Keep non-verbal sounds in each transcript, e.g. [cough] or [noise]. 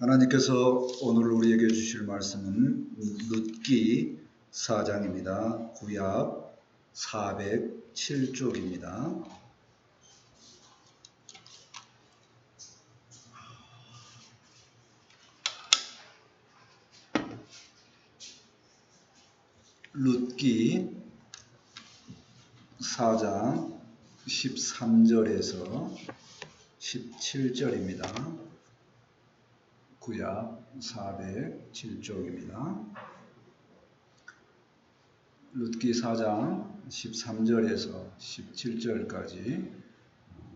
하나님께서 오늘 우리에게 주실 말씀은 룻기 4장입니다. 구약 407쪽입니다. 룻기 4장 13절에서 17절입니다. 구약 407쪽입니다. 룻기 4장 13절에서 17절까지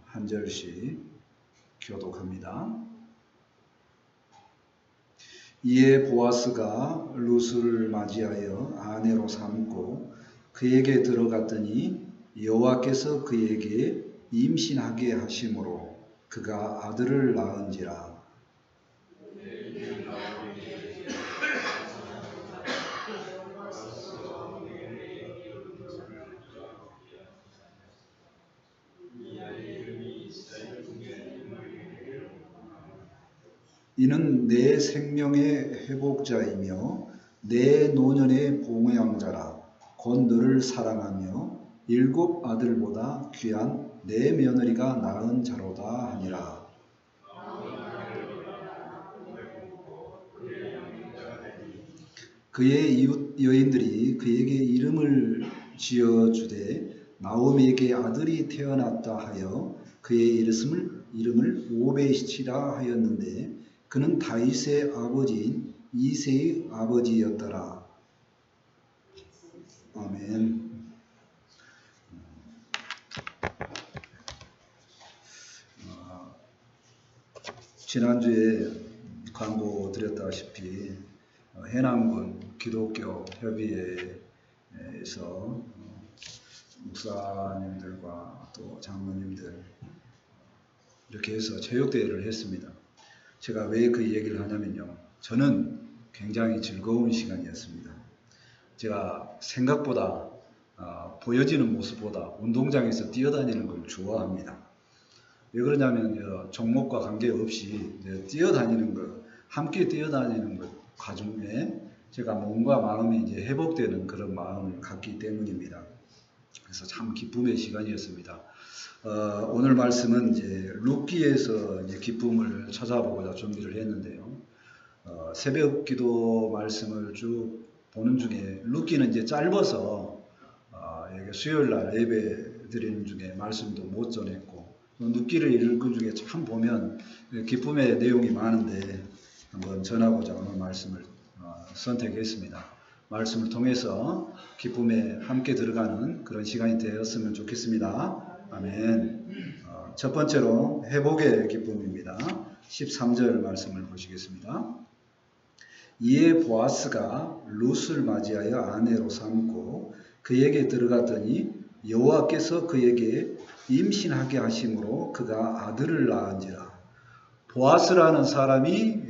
한 절씩 교독합니다. 이에 보아스가 룻을 맞이하여 아내로 삼고 그에게 들어갔더니 여호와께서 그에게 임신하게 하심으로 그가 아들을 낳은지라 이는 내 생명의 회복자이며 내 노년의 봉양자라 곧 너를 사랑하며 일곱 아들보다 귀한 내 며느리가 낳은 자로다 하니라. 그의 이웃 여인들이 그에게 이름을 지어 주되 나오미에게 아들이 태어났다 하여 그의 이름을 이름을 오베시라 하였는데 그는 다윗의 아버지인 이세의 아버지였더라. 아멘. 어, 지난주에 광고 드렸다시피 어, 해남군 기독교 협의회에서 어, 목사님들과 또 장로님들 이렇게 해서 체육대회를 했습니다. 제가 왜 그 얘기를 하냐면요. 저는 굉장히 즐거운 시간이었습니다. 제가 생각보다 어, 보여지는 모습보다 운동장에서 뛰어다니는 걸 좋아합니다. 왜 그러냐면 어, 종목과 관계없이 뛰어다니는 것, 함께 뛰어다니는 것 과정에 제가 몸과 마음이 이제 회복되는 그런 마음을 갖기 때문입니다. 그래서 참 기쁨의 시간이었습니다. 어, 오늘 말씀은 이제 룻기에서 이제 기쁨을 찾아보고자 준비를 했는데요. 어, 새벽 기도 말씀을 쭉 보는 중에 룻기는 이제 짧아서 어, 수요일 날 예배 드리는 중에 말씀도 못 전했고 룻기를 읽은 중에 참 보면 기쁨의 내용이 많은데 한번 전하고자 오늘 말씀을 어, 선택했습니다. 말씀을 통해서 기쁨에 함께 들어가는 그런 시간이 되었으면 좋겠습니다. 아멘. 어, 첫 번째로 회복의 기쁨입니다. 13절 말씀을 보시겠습니다. 이에 보아스가 룻을 맞이하여 아내로 삼고 그에게 들어갔더니 여호와께서 그에게 임신하게 하심으로 그가 아들을 낳은지라. 보아스라는 사람이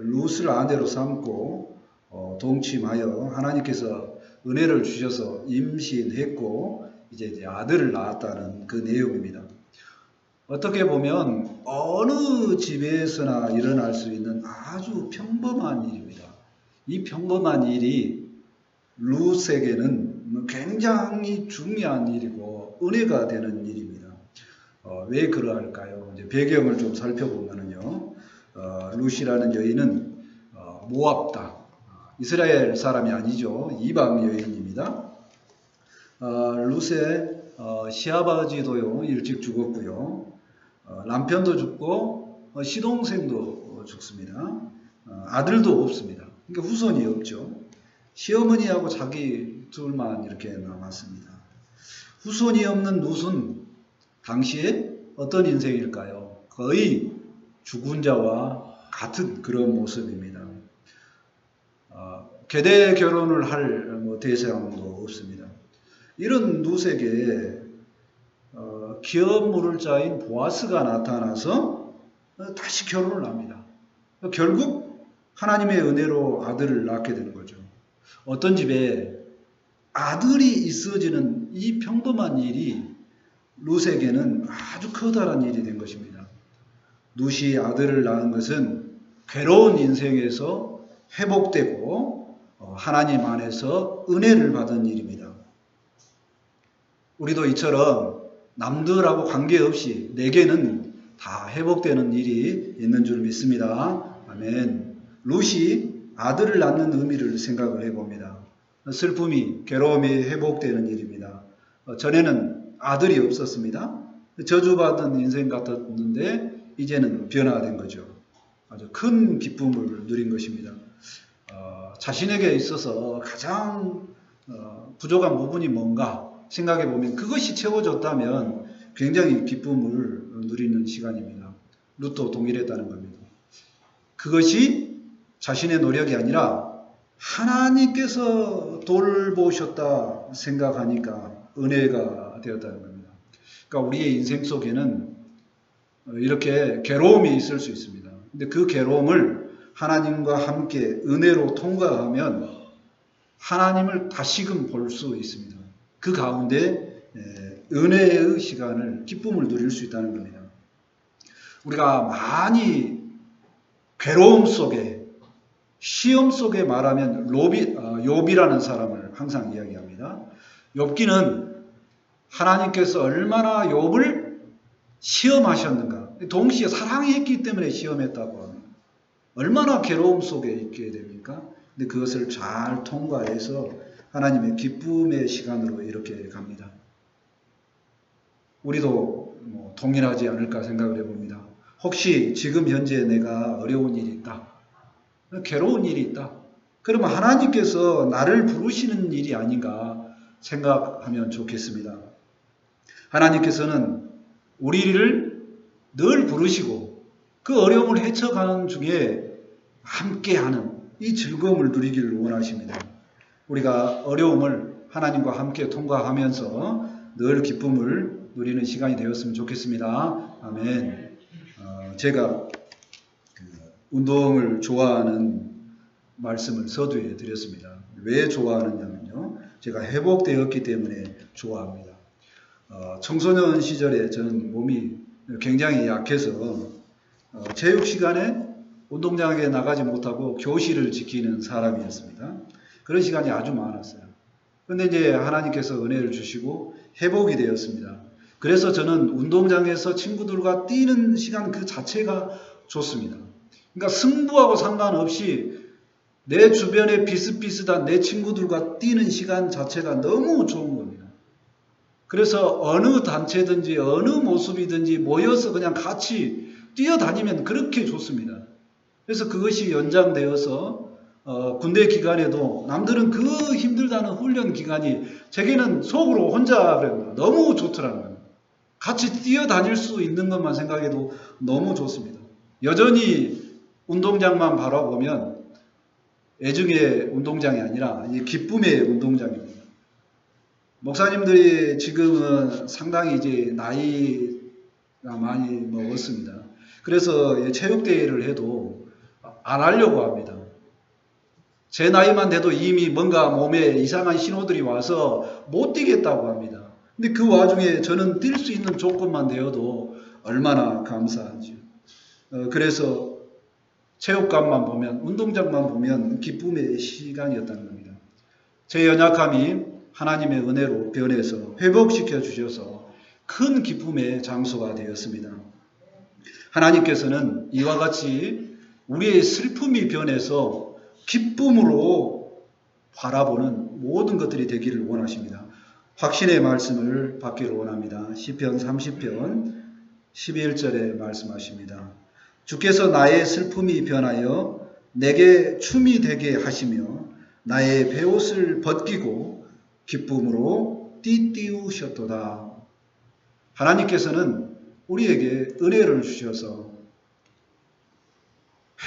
룻을 아내로 삼고 어, 동침하여 하나님께서 은혜를 주셔서 임신했고 이제 아들을 낳았다는 그 내용입니다. 어떻게 보면 어느 집에서나 일어날 수 있는 아주 평범한 일입니다. 이 평범한 일이 룻에게는 굉장히 중요한 일이고 은혜가 되는 일입니다. 어, 왜 그러할까요? 이제 배경을 좀 살펴보면요, 어, 룻이라는 여인은 어, 모압 땅, 이스라엘 사람이 아니죠. 이방 여인입니다. 어, 룻의 어, 시아버지도요 일찍 죽었고요. 어, 남편도 죽고 어, 시동생도 죽습니다. 어, 아들도 없습니다. 그러니까 후손이 없죠. 시어머니하고 자기 둘만 이렇게 남았습니다. 후손이 없는 룻은 당시에 어떤 인생일까요? 거의 죽은 자와 같은 그런 모습입니다. 어, 계대 결혼을 할 뭐 대상도 없습니다. 이런 룻에게 어, 기업 물을 자인 보아스가 나타나서 어, 다시 결혼을 합니다. 결국 하나님의 은혜로 아들을 낳게 되는 거죠. 어떤 집에 아들이 있어지는 이 평범한 일이 룻에게는 아주 커다란 일이 된 것입니다. 룻이 아들을 낳은 것은 괴로운 인생에서 회복되고 어, 하나님 안에서 은혜를 받은 일입니다. 우리도 이처럼 남들하고 관계없이 내게는 다 회복되는 일이 있는 줄 믿습니다. 아멘. 룻이 아들을 낳는 의미를 생각을 해봅니다. 슬픔이, 괴로움이 회복되는 일입니다. 어, 전에는 아들이 없었습니다. 저주받은 인생 같았는데 이제는 변화된 거죠. 아주 큰 기쁨을 누린 것입니다. 어, 자신에게 있어서 가장 어, 부족한 부분이 뭔가 생각해 보면 그것이 채워졌다면 굉장히 기쁨을 누리는 시간입니다. 룻도 동일했다는 겁니다. 그것이 자신의 노력이 아니라 하나님께서 돌보셨다 생각하니까 은혜가 되었다는 겁니다. 그러니까 우리의 인생 속에는 이렇게 괴로움이 있을 수 있습니다. 근데 그 괴로움을 하나님과 함께 은혜로 통과하면 하나님을 다시금 볼 수 있습니다. 그 가운데 은혜의 시간을 기쁨을 누릴 수 있다는 겁니다. 우리가 많이 괴로움 속에 시험 속에 말하면 로비, 어, 욥이라는 사람을 항상 이야기합니다. 욥기는 하나님께서 얼마나 욥을 시험하셨는가. 동시에 사랑했기 때문에 시험했다고 합니다. 얼마나 괴로움 속에 있게 됩니까? 근데 그것을 잘 통과해서 하나님의 기쁨의 시간으로 이렇게 갑니다. 우리도 뭐 동일하지 않을까 생각을 해봅니다. 혹시 지금 현재 내가 어려운 일이 있다. 괴로운 일이 있다. 그러면 하나님께서 나를 부르시는 일이 아닌가 생각하면 좋겠습니다. 하나님께서는 우리를 늘 부르시고 그 어려움을 헤쳐가는 중에 함께하는 이 즐거움을 누리기를 원하십니다. 우리가 어려움을 하나님과 함께 통과하면서 늘 기쁨을 누리는 시간이 되었으면 좋겠습니다. 아멘. 어, 제가 그 운동을 좋아하는 말씀을 서두에 드렸습니다. 왜 좋아하느냐면요. 제가 회복되었기 때문에 좋아합니다. 어, 청소년 시절에 저는 몸이 굉장히 약해서 어, 체육 시간에 운동장에 나가지 못하고 교실을 지키는 사람이었습니다. 그런 시간이 아주 많았어요. 근데 이제 하나님께서 은혜를 주시고 회복이 되었습니다. 그래서 저는 운동장에서 친구들과 뛰는 시간 그 자체가 좋습니다. 그러니까 승부하고 상관없이 내 주변에 비슷비슷한 내 친구들과 뛰는 시간 자체가 너무 좋은 겁니다. 그래서 어느 단체든지 어느 모습이든지 모여서 그냥 같이 뛰어다니면 그렇게 좋습니다. 그래서 그것이 연장되어서 어, 군대 기간에도 남들은 그 힘들다는 훈련 기간이 제게는 속으로 혼자 너무 좋더라는 거예요. 같이 뛰어다닐 수 있는 것만 생각해도 너무 좋습니다. 여전히 운동장만 바라보면 애증의 운동장이 아니라 기쁨의 운동장입니다. 목사님들이 지금은 상당히 이제 나이가 많이 먹었습니다. 그래서 체육대회를 해도 안 하려고 합니다. 제 나이만 돼도 이미 뭔가 몸에 이상한 신호들이 와서 못 뛰겠다고 합니다. 근데 그 와중에 저는 뛸 수 있는 조건만 되어도 얼마나 감사한지. 어, 그래서 체육관만 보면, 운동장만 보면 기쁨의 시간이었다는 겁니다. 제 연약함이 하나님의 은혜로 변해서 회복시켜 주셔서 큰 기쁨의 장소가 되었습니다. 하나님께서는 이와 같이 우리의 슬픔이 변해서 기쁨으로 바라보는 모든 것들이 되기를 원하십니다. 확신의 말씀을 받기를 원합니다. 시편 30편 11절에 말씀하십니다. 주께서 나의 슬픔이 변하여 내게 춤이 되게 하시며 나의 베옷을 벗기고 기쁨으로 띠띠우셨도다. 하나님께서는 우리에게 은혜를 주셔서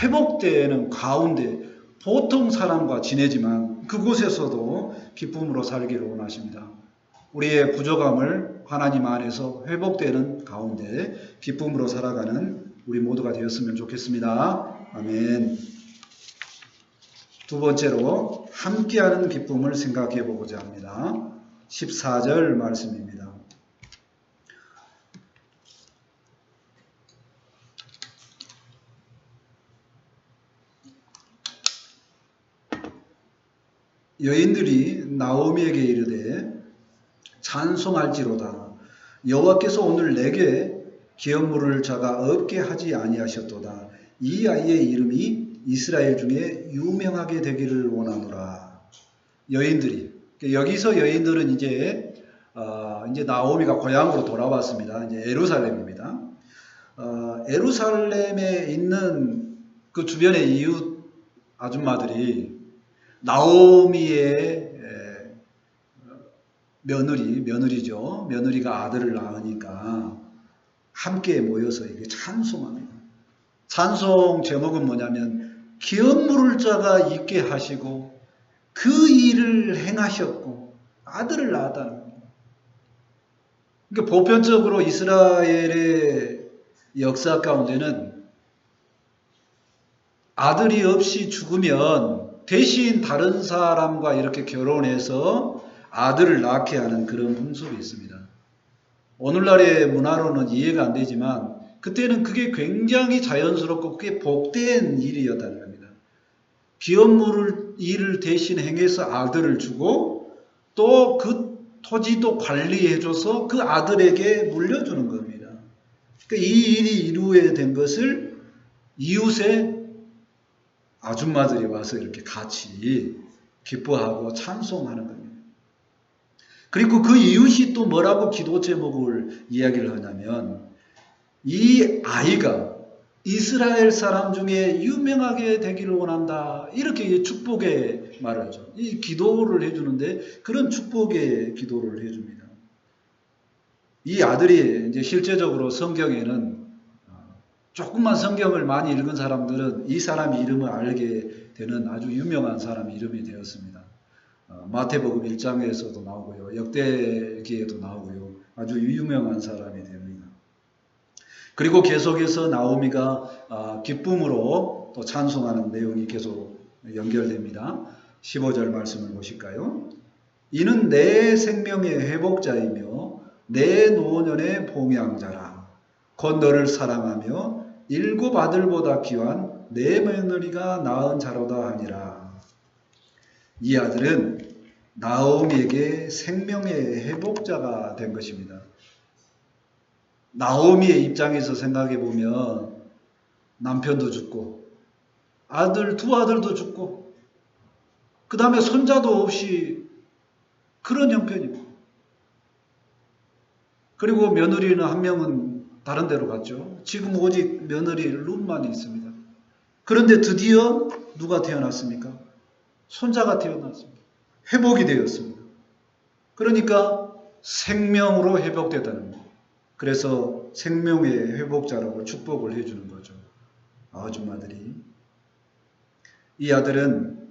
회복되는 가운데 보통 사람과 지내지만 그곳에서도 기쁨으로 살기를 원하십니다. 우리의 부족함을 하나님 안에서 회복되는 가운데 기쁨으로 살아가는 우리 모두가 되었으면 좋겠습니다. 아멘. 두 번째로 함께하는 기쁨을 생각해 보고자 합니다. 14절 말씀입니다. 여인들이 나오미에게 이르되 찬송할지로다. 여호와께서 오늘 내게 기업물을 자가 없게 하지 아니하셨도다. 이 아이의 이름이 이스라엘 중에 유명하게 되기를 원하노라. 여인들이 여기서 여인들은 이제 어, 이제 나오미가 고향으로 돌아왔습니다. 이제 에루살렘입니다. 어, 에루살렘에 있는 그 주변의 이웃 아줌마들이 나오미의 에, 며느리, 며느리죠. 며느리가 아들을 낳으니까 함께 모여서 이게 찬송합니다. 찬송 제목은 뭐냐면 기업물을 자가 있게 하시고 그 일을 행하셨고 아들을 낳았다는 겁니다. 그러니까 보편적으로 이스라엘의 역사 가운데는 아들이 없이 죽으면 대신 다른 사람과 이렇게 결혼해서 아들을 낳게 하는 그런 풍습이 있습니다. 오늘날의 문화로는 이해가 안 되지만 그때는 그게 굉장히 자연스럽고 그게 복된 일이었다는 겁니다. 기업물을 일을 대신 행해서 아들을 주고 또 그 토지도 관리해줘서 그 아들에게 물려주는 겁니다. 그러니까 이 일이 이루어야 된 것을 이웃의 아줌마들이 와서 이렇게 같이 기뻐하고 찬송하는 겁니다. 그리고 그 이웃이 또 뭐라고 기도 제목을 이야기를 하냐면 이 아이가 이스라엘 사람 중에 유명하게 되기를 원한다. 이렇게 축복의 말을 하죠. 이 기도를 해주는데 그런 축복의 기도를 해줍니다. 이 아들이 이제 실제적으로 성경에는 어, 조금만 성경을 많이 읽은 사람들은 이 사람 이름을 알게 되는 아주 유명한 사람 이름이 되었습니다. 어, 마태복음 1장에서도 나오고요. 역대기에도 나오고요. 아주 유명한 사람이 됩니다. 그리고 계속해서 나오미가 아, 기쁨으로 또 찬송하는 내용이 계속 연결됩니다. 15절 말씀을 보실까요? 이는 내 생명의 회복자이며 내 노년의 봉양자라. 곧 너를 사랑하며 일곱 아들보다 귀한 내 며느리가 낳은 자로다 하니라. 이 아들은 나오미에게 생명의 회복자가 된 것입니다. 나오미의 입장에서 생각해 보면 남편도 죽고 아들 두 아들도 죽고 그 다음에 손자도 없이 그런 형편입니다. 그리고 며느리는 한 명은 다른 데로 갔죠. 지금 오직 며느리 룸만 있습니다. 그런데 드디어 누가 태어났습니까? 손자가 태어났습니다. 회복이 되었습니다. 그러니까 생명으로 회복됐다는 겁니다. 그래서 생명의 회복자라고 축복을 해주는 거죠. 아줌마들이. 이 아들은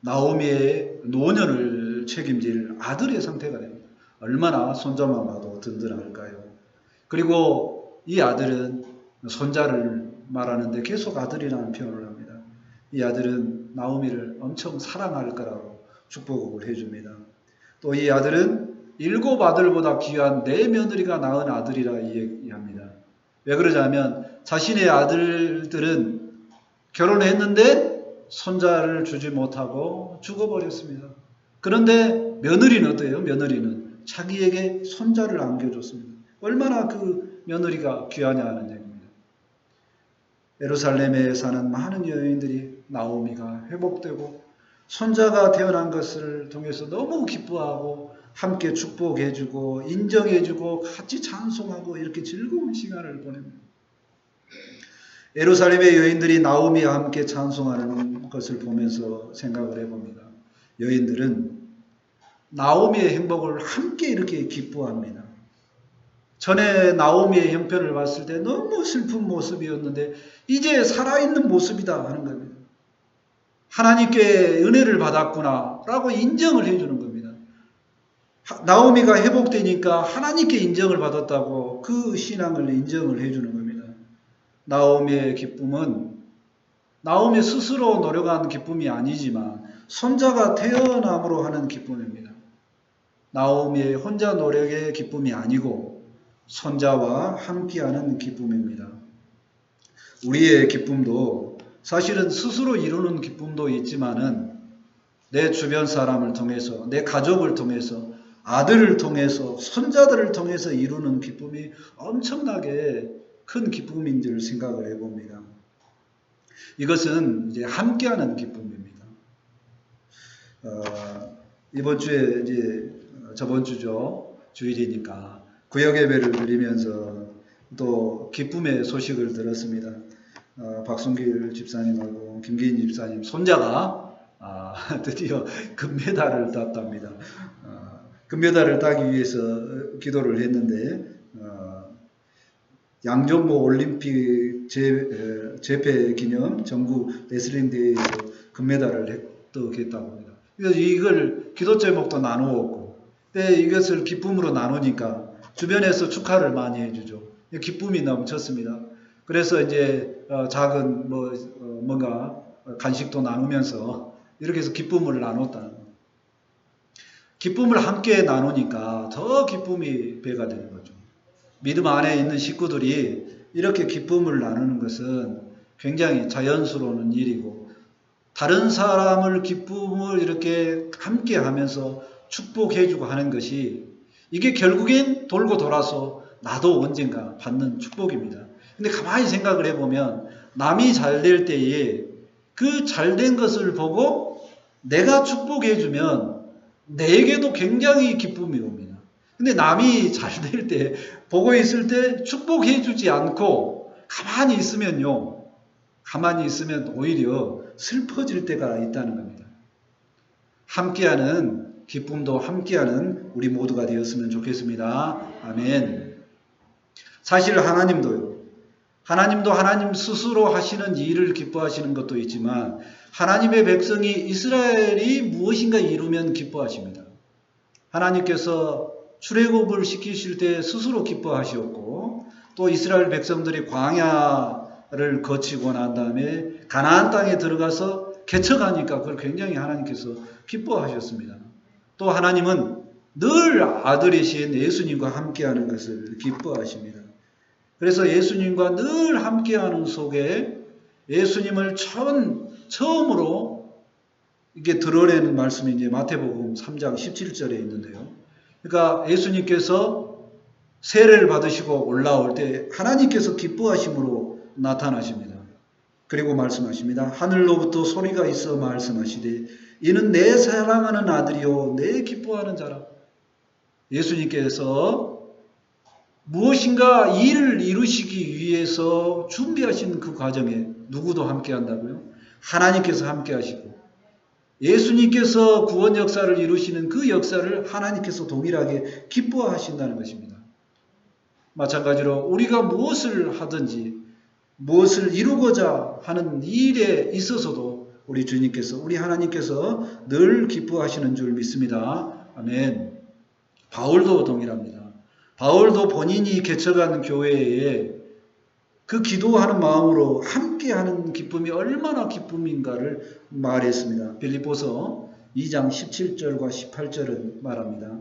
나오미의 노년을 책임질 아들의 상태가 됩니다. 얼마나 손자만 봐도 든든할까요? 그리고 이 아들은 손자를 말하는데 계속 아들이라는 표현을 합니다. 이 아들은 나오미를 엄청 사랑할 거라고 축복을 해줍니다. 또 이 아들은 일곱 아들보다 귀한 네 며느리가 낳은 아들이라 이야기합니다. 왜 그러냐면 자신의 아들들은 결혼했는데 손자를 주지 못하고 죽어버렸습니다. 그런데 며느리는 어때요? 며느리는 자기에게 손자를 안겨줬습니다. 얼마나 그 며느리가 귀하냐 하는 얘기입니다. 예루살렘에 사는 많은 여인들이 나오미가 회복되고 손자가 태어난 것을 통해서 너무 기뻐하고 함께 축복해주고 인정해주고 같이 찬송하고 이렇게 즐거운 시간을 보냅니다. 예루살렘의 여인들이 나오미와 함께 찬송하는 것을 보면서 생각을 해봅니다. 여인들은 나오미의 행복을 함께 이렇게 기뻐합니다. 전에 나오미의 형편을 봤을 때 너무 슬픈 모습이었는데 이제 살아있는 모습이다 하는 겁니다. 하나님께 은혜를 받았구나 라고 인정을 해주는 겁니다. 나오미가 회복되니까 하나님께 인정을 받았다고 그 신앙을 인정을 해주는 겁니다. 나오미의 기쁨은 나오미 스스로 노력한 기쁨이 아니지만 손자가 태어남으로 하는 기쁨입니다. 나오미의 혼자 노력의 기쁨이 아니고 손자와 함께하는 기쁨입니다. 우리의 기쁨도 사실은 스스로 이루는 기쁨도 있지만은 내 주변 사람을 통해서, 내 가족을 통해서, 아들을 통해서, 손자들을 통해서 이루는 기쁨이 엄청나게 큰 기쁨인 줄 생각을 해봅니다. 이것은 이제 함께하는 기쁨입니다. 어, 이번 주에 이제 저번 주죠 주일이니까 구역 예배를 드리면서 또 기쁨의 소식을 들었습니다. 어, 박순길 집사님하고 김기인 집사님 손자가 아, [laughs] 드디어 금메달을 땄답니다. 어, 금메달을 따기 위해서 기도를 했는데 어, 양정모 올림픽 재, 에, 재패 기념 전국 레슬링 대회에서 금메달을 획득했다고 합니다. 그래서 이걸 기도 제목도 나누었고, 근데 이것을 기쁨으로 나누니까 주변에서 축하를 많이 해주죠. 기쁨이 넘쳤습니다. 그래서 이제 어, 작은 뭐 어, 뭔가 간식도 나누면서 이렇게 해서 기쁨을 거예요. 기쁨을 함께 나누니까 더 기쁨이 배가 되는 거죠. 믿음 안에 있는 식구들이 이렇게 기쁨을 나누는 것은 굉장히 자연스러운 일이고 다른 사람을 기쁨을 이렇게 함께 하면서 축복해주고 하는 것이 이게 결국엔 돌고 돌아서 나도 언젠가 받는 축복입니다. 근데 가만히 생각을 해보면 남이 잘 될 때에 그 잘된 것을 보고 내가 축복해주면 내게도 굉장히 기쁨이 옵니다. 근데 남이 잘 될 때, 보고 있을 때 축복해주지 않고 가만히 있으면요. 가만히 있으면 오히려 슬퍼질 때가 있다는 겁니다. 함께하는 기쁨도 함께하는 우리 모두가 되었으면 좋겠습니다. 아멘. 사실 하나님도요. 하나님도 하나님 스스로 하시는 일을 기뻐하시는 것도 있지만 하나님의 백성이 이스라엘이 무엇인가 이루면 기뻐하십니다. 하나님께서 출애굽을 시키실 때 스스로 기뻐하셨고 또 이스라엘 백성들이 광야를 거치고 난 다음에 가나안 땅에 들어가서 개척하니까 그걸 굉장히 하나님께서 기뻐하셨습니다. 또 하나님은 늘 아들이신 예수님과 함께하는 것을 기뻐하십니다. 그래서 예수님과 늘 함께하는 속에 예수님을 처음, 처음으로 이게 드러내는 말씀이 이제 마태복음 3장 17절에 있는데요. 그러니까 예수님께서 세례를 받으시고 올라올 때 하나님께서 기뻐하심으로 나타나십니다. 그리고 말씀하십니다. 하늘로부터 소리가 있어 말씀하시되 이는 내 사랑하는 아들이요 내 기뻐하는 자라. 예수님께서 무엇인가 일을 이루시기 위해서 준비하신 그 과정에 누구도 함께 한다고요? 하나님께서 함께 하시고 예수님께서 구원 역사를 이루시는 그 역사를 하나님께서 동일하게 기뻐하신다는 것입니다. 마찬가지로 우리가 무엇을 하든지 무엇을 이루고자 하는 일에 있어서도 우리 주님께서 우리 하나님께서 늘 기뻐하시는 줄 믿습니다. 아멘. 바울도 동일합니다. 바울도 본인이 개척한 교회에 그 기도하는 마음으로 함께하는 기쁨이 얼마나 기쁨인가를 말했습니다. 빌립보서 2장 17절과 18절은 말합니다.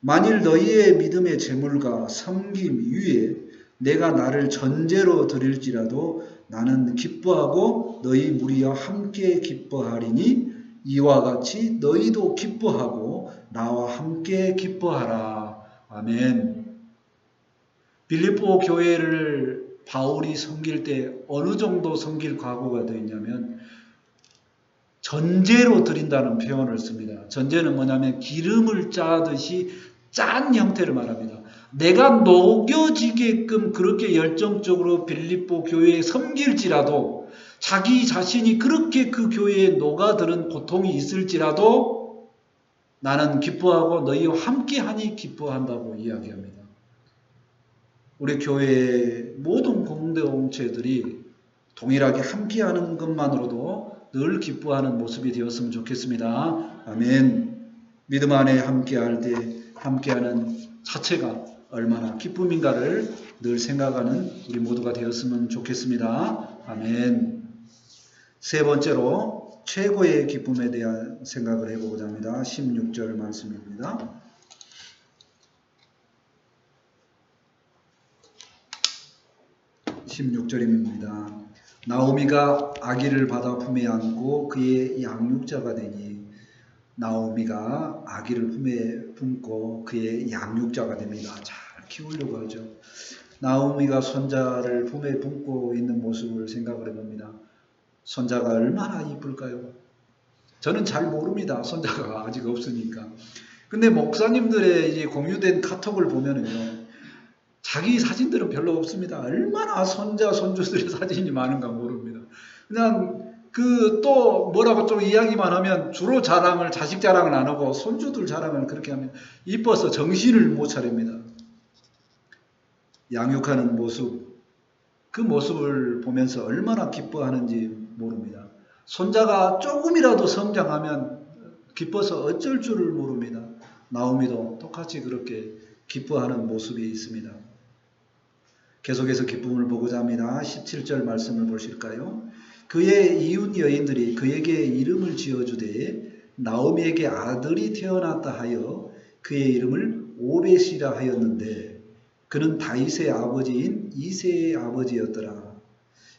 만일 너희의 믿음의 재물과 섬김 위에 내가 나를 전제로 드릴지라도 나는 기뻐하고 너희 무리와 함께 기뻐하리니 이와 같이 너희도 기뻐하고 나와 함께 기뻐하라. 아멘. 빌립보 교회를 바울이 섬길 때 어느 정도 섬길 각오가 되어 있냐면 전제로 드린다는 표현을 씁니다. 전제는 뭐냐면 기름을 짜듯이 짠 형태를 말합니다. 내가 녹여지게끔 그렇게 열정적으로 빌립보 교회에 섬길지라도 자기 자신이 그렇게 그 교회에 녹아드는 고통이 있을지라도 나는 기뻐하고 너희와 함께하니 기뻐한다고 이야기합니다. 우리 교회의 모든 공동체들이 동일하게 함께하는 것만으로도 늘 기뻐하는 모습이 되었으면 좋겠습니다. 아멘. 믿음 안에 함께할 때 함께하는 자체가 얼마나 기쁨인가를 늘 생각하는 우리 모두가 되었으면 좋겠습니다. 아멘. 세 번째로 최고의 기쁨에 대한 생각을 해보고자 합니다. 16절 말씀입니다. 16절입니다. 나오미가 아기를 받아 품에 안고 그의 양육자가 되니 나오미가 아기를 품에 품고 그의 양육자가 됩니다. 잘 키우려고 하죠. 나오미가 손자를 품에 품고 있는 모습을 생각을 해봅니다. 손자가 얼마나 이쁠까요? 저는 잘 모릅니다. 손자가 [laughs] 아직 없으니까. 근데 목사님들의 이제 공유된 카톡을 보면은요, 자기 사진들은 별로 없습니다. 얼마나 손자, 손주들의 [laughs] 사진이 많은가 모릅니다. 그냥 그 또 뭐라고 좀 이야기만 하면 주로 자랑을, 자식 자랑을 안 하고 손주들 자랑을 그렇게 하면 이뻐서 정신을 못 차립니다. 양육하는 모습, 그 모습을 보면서 얼마나 기뻐하는지 모릅니다. 손자가 조금이라도 성장하면 기뻐서 어쩔 줄을 모릅니다. 나오미도 똑같이 그렇게 기뻐하는 모습이 있습니다. 계속해서 기쁨을 보고자 합니다. 17절 말씀을 보실까요? 그의 이웃 여인들이 그에게 이름을 지어주되 나오미에게 아들이 태어났다 하여 그의 이름을 오벳이라 하였는데 그는 다윗의 아버지인 이세의 아버지였더라.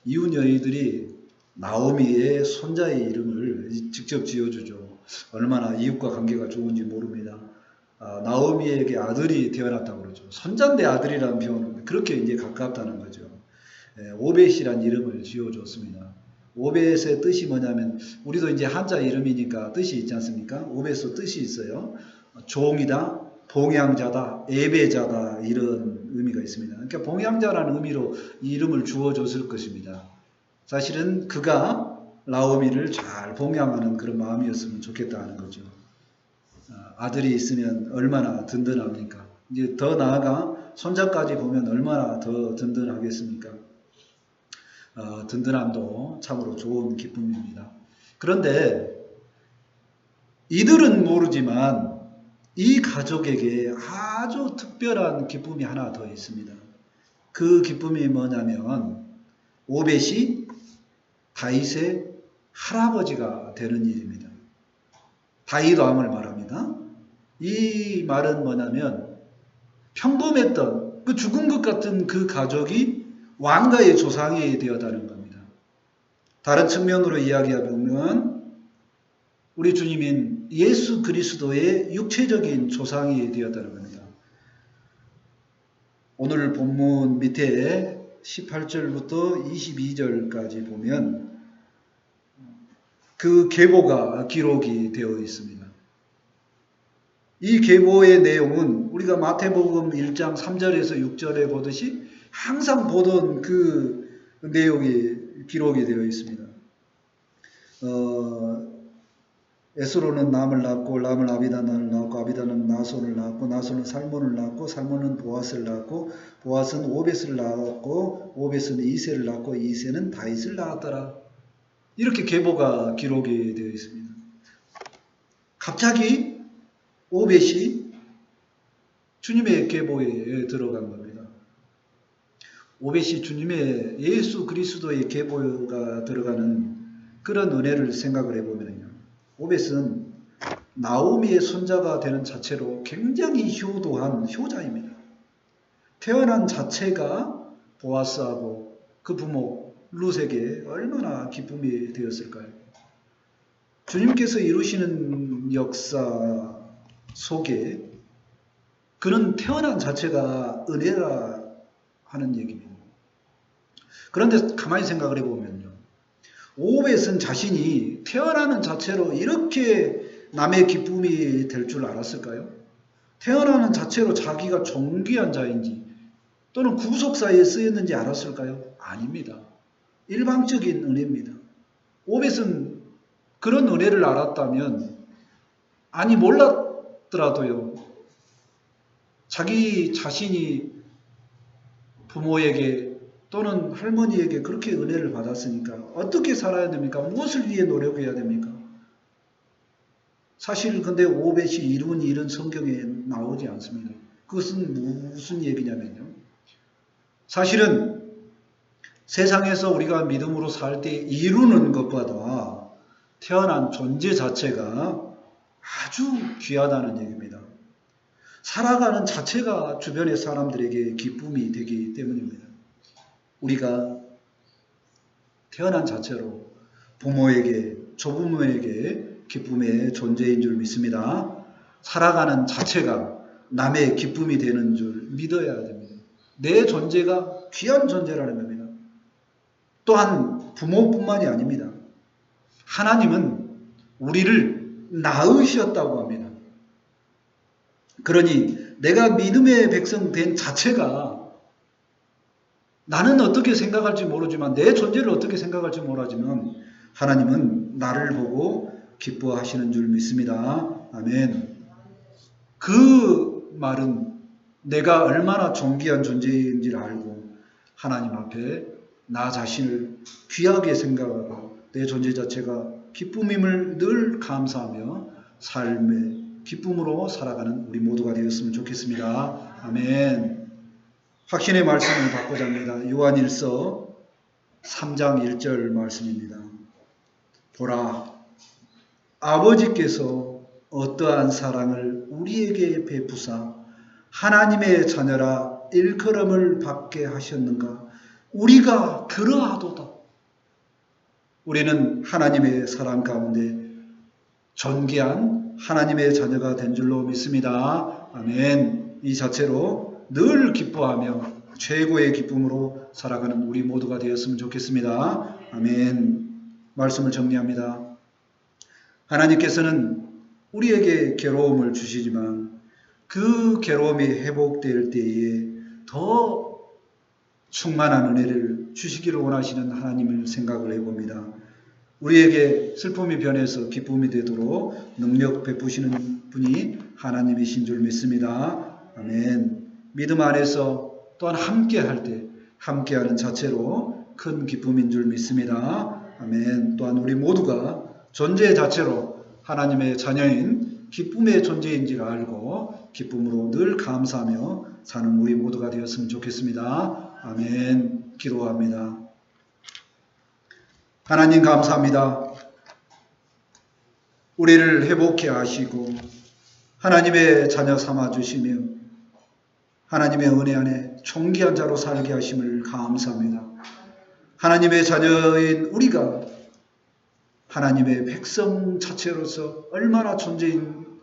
이웃 여인들이 나오미의 손자의 이름을 직접 지어주죠. 얼마나 이웃과 관계가 좋은지 모릅니다. 아, 나오미에게 아들이 태어났다고 그러죠. 손자인데 아들이라는 표현은 그렇게 이제 가깝다는 거죠. 예, 오벳이란 이름을 지어줬습니다. 오벳의 뜻이 뭐냐면 우리도 이제 한자 이름이니까 뜻이 있지 않습니까? 오벳의 뜻이 있어요. 종이다, 봉양자다, 예배자다 이런 의미가 있습니다. 그러니까 봉양자라는 의미로 이 이름을 주어줬을 것입니다. 사실은 그가 라오미를 잘 봉양하는 그런 마음이었으면 좋겠다는 거죠. 아, 아들이 있으면 얼마나 든든합니까? 이제 더 나아가 손자까지 보면 얼마나 더 든든하겠습니까? 어, 든든함도 참으로 좋은 기쁨입니다. 그런데 이들은 모르지만 이 가족에게 아주 특별한 기쁨이 하나 더 있습니다. 그 기쁨이 뭐냐면 오벳이 다윗의 할아버지가 되는 일입니다. 다윗 왕을 말합니다. 이 말은 뭐냐면 평범했던 그 죽은 것 같은 그 가족이 왕가의 조상이 되었다는 겁니다. 다른 측면으로 이야기하면 우리 주님인 예수 그리스도의 육체적인 조상이 되었다는 겁니다. 오늘 본문 밑에 18절부터 22절까지 보면 그 계보가 기록이 되어 있습니다. 이 계보의 내용은 우리가 마태복음 1장 3절에서 6절에 보듯이 항상 보던 그 내용이 기록이 되어 있습니다. 어, 에스로는 남을 낳고 람을 아비다나를 낳고 아비다는 나손을 낳고 나손은 살몬을 낳고 살몬은 보아스를 낳고 보아스는 오벳을 낳았고 오벳은 이세를 낳고 이세는 다윗을 낳았더라. 이렇게 계보가 기록이 되어 있습니다. 갑자기 오벳이 주님의 계보에 들어간 겁니다. 오벳이 주님의 예수 그리스도의 계보가 들어가는 그런 은혜를 생각을 해보면요. 오벳은 나오미의 손자가 되는 자체로 굉장히 효도한 효자입니다. 태어난 자체가 보아스하고 그 부모 룻에게 얼마나 기쁨이 되었을까요? 주님께서 이루시는 역사 속에 그는 태어난 자체가 은혜라 하는 얘기입니다. 그런데 가만히 생각을 해보면요. 오벳은 자신이 태어나는 자체로 이렇게 남의 기쁨이 될 줄 알았을까요? 태어나는 자체로 자기가 존귀한 자인지 또는 구속사에 쓰였는지 알았을까요? 아닙니다. 일방적인 은혜입니다. 오벳은 그런 은혜를 알았다면 아니 몰랐더라도요. 자기 자신이 부모에게 또는 할머니에게 그렇게 은혜를 받았으니까 어떻게 살아야 됩니까? 무엇을 위해 노력해야 됩니까? 사실 근데 오벳이 이룬 일은 성경에 나오지 않습니다. 그것은 무슨 얘기냐면요. 사실은 세상에서 우리가 믿음으로 살 때 이루는 것보다 태어난 존재 자체가 아주 귀하다는 얘기입니다. 살아가는 자체가 주변의 사람들에게 기쁨이 되기 때문입니다. 우리가 태어난 자체로 부모에게, 조부모에게 기쁨의 존재인 줄 믿습니다. 살아가는 자체가 남의 기쁨이 되는 줄 믿어야 됩니다. 내 존재가 귀한 존재라는 겁니다. 또한 부모뿐만이 아닙니다. 하나님은 우리를 낳으셨다고 합니다. 그러니 내가 믿음의 백성 된 자체가 나는 어떻게 생각할지 모르지만 내 존재를 어떻게 생각할지 모르지만 하나님은 나를 보고 기뻐하시는 줄 믿습니다. 아멘. 그 말은 내가 얼마나 존귀한 존재인지를 알고 하나님 앞에 나 자신을 귀하게 생각하고 내 존재 자체가 기쁨임을 늘 감사하며 삶의 기쁨으로 살아가는 우리 모두가 되었으면 좋겠습니다. 아멘. 확신의 말씀을 받고자 합니다. 요한일서 3장 1절 말씀입니다. 보라, 아버지께서 어떠한 사랑을 우리에게 베푸사 하나님의 자녀라 일컬음을 받게 하셨는가? 우리가 그러하도다. 우리는 하나님의 사랑 가운데 존귀한 하나님의 자녀가 된 줄로 믿습니다. 아멘. 이 자체로 늘 기뻐하며 최고의 기쁨으로 살아가는 우리 모두가 되었으면 좋겠습니다. 아멘. 말씀을 정리합니다. 하나님께서는 우리에게 괴로움을 주시지만 그 괴로움이 회복될 때에 더 충만한 은혜를 주시기를 원하시는 하나님을 생각을 해봅니다. 우리에게 슬픔이 변해서 기쁨이 되도록 능력 베푸시는 분이 하나님이신 줄 믿습니다. 아멘. 믿음 안에서 또한 함께 할 때, 함께하는 자체로 큰 기쁨인 줄 믿습니다. 아멘. 또한 우리 모두가 존재 자체로 하나님의 자녀인 기쁨의 존재인지를 알고 기쁨으로 늘 감사하며 사는 우리 모두가 되었으면 좋겠습니다. 아멘. 기도합니다. 하나님 감사합니다. 우리를 회복해 하시고 하나님의 자녀 삼아 주시며 하나님의 은혜 안에 존귀한 자로 살게 하심을 감사합니다. 하나님의 자녀인 우리가 하나님의 백성 자체로서 얼마나 존재인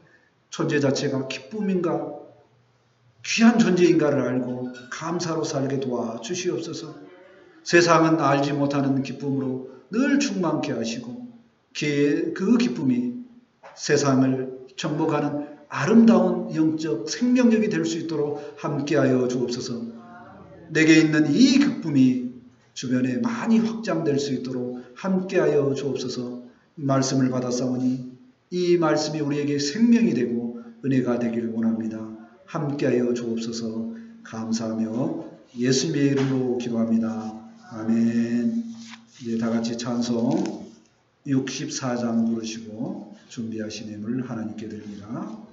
존재 자체가 기쁨인가 귀한 존재인가를 알고 감사로 살게 도와 주시옵소서. 세상은 알지 못하는 기쁨으로 늘 충만케 하시고 그 기쁨이 세상을 정복하는 아름다운 영적 생명력이 될 수 있도록 함께하여 주옵소서. 내게 있는 이 기쁨이 주변에 많이 확장될 수 있도록 함께하여 주옵소서. 말씀을 받았사오니 이 말씀이 우리에게 생명이 되고 은혜가 되기를 원합니다. 함께하여 주옵소서. 감사하며 예수님의 이름으로 기도합니다. 아멘. 이제 다 같이 찬송 64장 부르시고 준비하신 힘을 하나님께 드립니다.